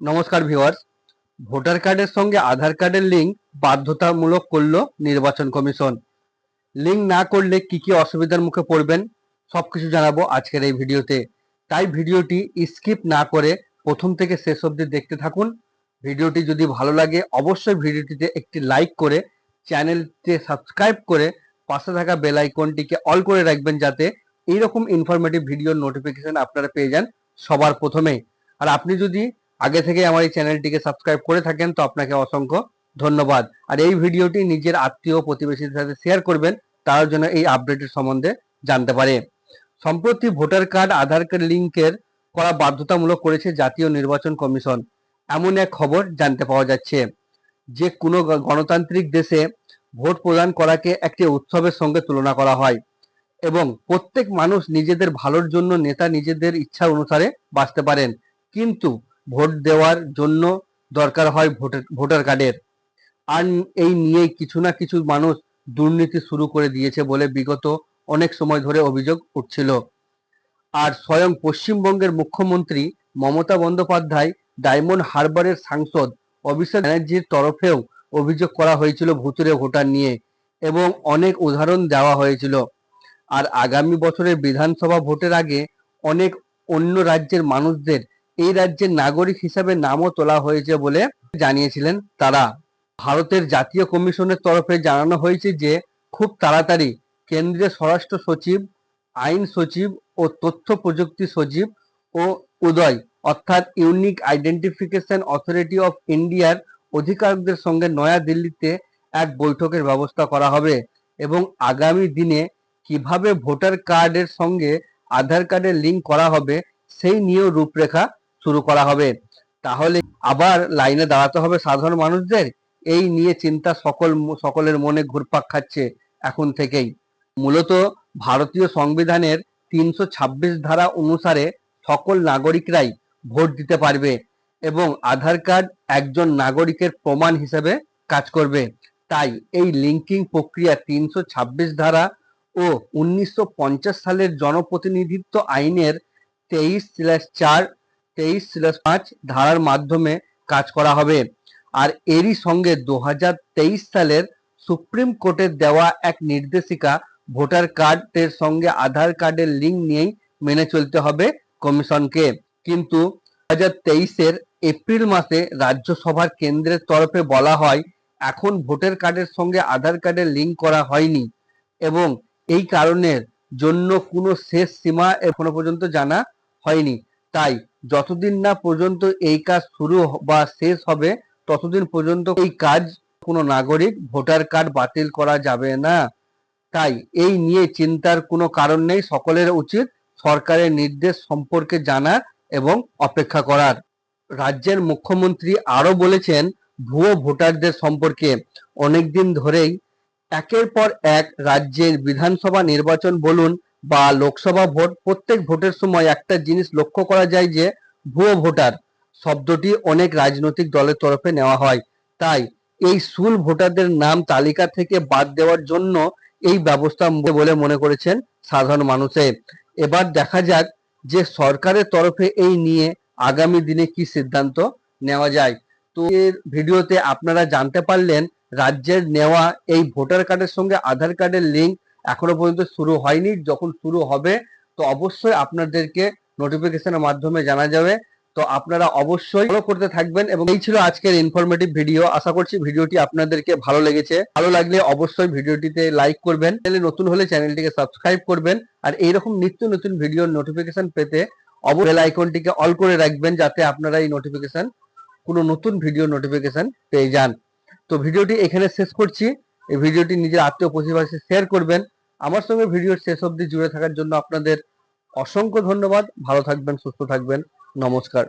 নমস্কার viewers. Voter কার্ডের সঙ্গে আধার কার্ডের লিঙ্ক বাধ্যতামূলক করল নির্বাচন কমিশন। লিঙ্ক না করলে কি কি অসুবিধার মুখে পড়বেন সব কিছু জানাব আজকের এই ভিডিওতে। তাই ভিডিওটি স্কিপ না করে প্রথম থেকে শেষ অবধি দেখতে থাকুন। ভিডিওটি যদি ভালো লাগে, অবশ্যই ভিডিওটিতে একটি লাইক করে চ্যানেলটি সাবস্ক্রাইব করে পাশে থাকা বেল আইকনটিকে অল করে রাখবেন যাতে এইরকম ইনফরমেটিভ ভিডিওর নোটিফিকেশন আপনারা পেয়ে যান সবার প্রথমেই। আর আপনি যদি আগে থেকে আমার এই চ্যানেলটিকে সাবস্ক্রাইব করে থাকেন, তো আপনাকে অসংখ্য ধন্যবাদ। আর এই ভিডিওটি নিজের আত্মীয় প্রতিবেশীদের সাথে শেয়ার করবেন, তার জন্য এই আপডেটের সম্বন্ধে জানতে পারে। সম্প্রতি ভোটার কার্ড, আধার কার্ড লিঙ্কের করা বাধ্যতামূলক করেছে জাতীয় নির্বাচন কমিশন। এমন এক খবর জানতে পাওয়া যাচ্ছে, যে কোনো গণতান্ত্রিক দেশে ভোট প্রদান করাকে একটি উৎসবের সঙ্গে তুলনা করা হয় এবং প্রত্যেক মানুষ নিজেদের ভালোর জন্য নেতা নিজেদের ইচ্ছা অনুসারে বাঁচতে পারেন। কিন্তু ভোট দেওয়ার জন্য দরকার হয় ভোটার ভোটার কার্ডের। আর এই নিয়ে কিছু না কিছু মানুষ দুর্নীতি শুরু করে দিয়েছে বলে বিগত অনেক সময় ধরে অভিযোগ উঠছিল। আর স্বয়ং পশ্চিমবঙ্গের মুখ্যমন্ত্রী মমতা বন্দ্যোপাধ্যায় ডায়মন্ড হারবারের সাংসদ অভিষেক ব্যানার্জির তরফেও অভিযোগ করা হয়েছিল ভুতুরে ভোটার নিয়ে এবং অনেক উদাহরণ দেওয়া হয়েছিল। আর আগামী বছরের বিধানসভা ভোটের আগে অনেক অন্য রাজ্যের মানুষদের এই রাজ্যের নাগরিক হিসাবে নামও তোলা হয়েছে বলে জানিয়েছিলেন তারা। ভারতের জাতীয় কমিশনের তরফে জানানো হয়েছে যে, খুব তাড়াতাড়ি কেন্দ্রীয় স্বরাষ্ট্র সচিব, আইন সচিব ও তথ্য প্রযুক্তি সচিব ও উদয়, অর্থাৎ ইউনিক আইডেন্টিফিকেশন অথরিটি অফ ইন্ডিয়ার অধিকারকদের সঙ্গে নয়া দিল্লিতে এক বৈঠকের ব্যবস্থা করা হবে এবং আগামী দিনে কীভাবে ভোটার কার্ডের সঙ্গে আধার কার্ডের লিঙ্ক করা হবে সেই নিয়েও রূপরেখা শুরু করা হবে। তাহলে আবার লাইনে দাঁড়াতে হবে সাধারণ মানুষদের। এই নিয়ে চিন্তা সকল সকলের মনে ঘুরপাক খাচ্ছে এখন থেকেই। মূলত ভারতীয় সংবিধানের তিনশো ছাব্বিশ ধারা অনুসারে সকল নাগরিকরাই ভোট দিতে পারবে এবং আধার কার্ড একজন নাগরিকের প্রমাণ হিসেবে কাজ করবে। তাই এই লিঙ্কিং প্রক্রিয়া তিনশো ছাব্বিশ ধারা ও উনিশশো পঞ্চাশ সালের জনপ্রতিনিধিত্ব আইনের তেইশ চার তেইশ স্ল্যাশ পাঁচ ধারার মাধ্যমে কাজ করা হবে। আর এরই সঙ্গে দু হাজার তেইশ সালের সুপ্রিম কোর্টের দেওয়া এক নির্দেশিকা ভোটার কার্ডের সঙ্গে আধার কার্ডের লিঙ্ক নিয়েই মেনে চলতে হবে কমিশনকে। কিন্তু দু হাজার তেইশের এপ্রিল মাসে রাজ্যসভার কেন্দ্রের তরফে বলা হয়, এখন ভোটার কার্ডের সঙ্গে আধার কার্ডের লিঙ্ক করা হয়নি এবং এই কারণের জন্য কোনো শেষ সীমা এখনও পর্যন্ত জানা হয়নি। তাই যতদিন না পর্যন্ত এই কাজ শুরু বা শেষ হবে, ততদিন পর্যন্ত এই কাজ কোনো নাগরিক ভোটার কার্ড বাতিল করা যাবে না। তাই এই নিয়ে চিন্তার কোনো কারণ নেই, সকলের উচিত সরকারের নির্দেশ সম্পর্কে জানার এবং অপেক্ষা করার। রাজ্যের মুখ্যমন্ত্রী আরও বলেছেন, ভুয়ো ভোটারদের সম্পর্কে অনেকদিন ধরেই একের পর এক রাজ্যের বিধানসভা নির্বাচন বলুন বা লোকসভা ভোট, প্রত্যেক ভোটের সময় একটা জিনিস লক্ষ্য করা যায় যে, ভুয়ো ভোটার শব্দটি অনেক রাজনৈতিক দলের তরফে নেওয়া হয়। তাই এই সুল ভোটারদের নাম তালিকা থেকে বাদ দেওয়ার জন্য এই ব্যবস্থা বলে মনে করেছেন সাধারণ মানুষে। এবার দেখা যাক যে সরকারের তরফে এই নিয়ে আগামী দিনে কি সিদ্ধান্ত নেওয়া যায়। তো এর ভিডিওতে আপনারা জানতে পারলেন, রাজ্যের নেওয়া এই ভোটার কার্ডের সঙ্গে আধার কার্ডের লিঙ্ক এখনও পর্যন্ত শুরু হয়নি। যখন শুরু হবে, তো অবশ্যই আপনাদেরকে নোটিফিকেশনের মাধ্যমে জানা যাবে। তো আপনারা অবশ্যই ফলো করতে থাকবেন এবং এই ছিল আজকের ইনফরমেটিভ ভিডিও আশা করছি ভিডিওটি আপনাদেরকে ভালো লেগেছে। ভালো লাগলে অবশ্যই ভিডিওটিতে লাইক করবেন। চ্যানেলে নতুন হলে চ্যানেলটিকে সাবস্ক্রাইব করবেন। আর এইরকম নিত্য নতুন ভিডিওর নোটিফিকেশন পেতে অবশ্যই আইকনটিকে অল করে রাখবেন যাতে আপনারা এই নোটিফিকেশন কোনো নতুন ভিডিও নোটিফিকেশন পেয়ে যান। তো ভিডিওটি এখানে শেষ করছি। এই ভিডিওটি নিজের আত্মীয় প্রতিবেশী শেয়ার করবেন। আমার সঙ্গে ভিডিও শেষ অবধি জুড়ে থাকার জন্য আপনাদের অসংখ্য ধন্যবাদ। ভালো থাকবেন, সুস্থ থাকবেন। নমস্কার।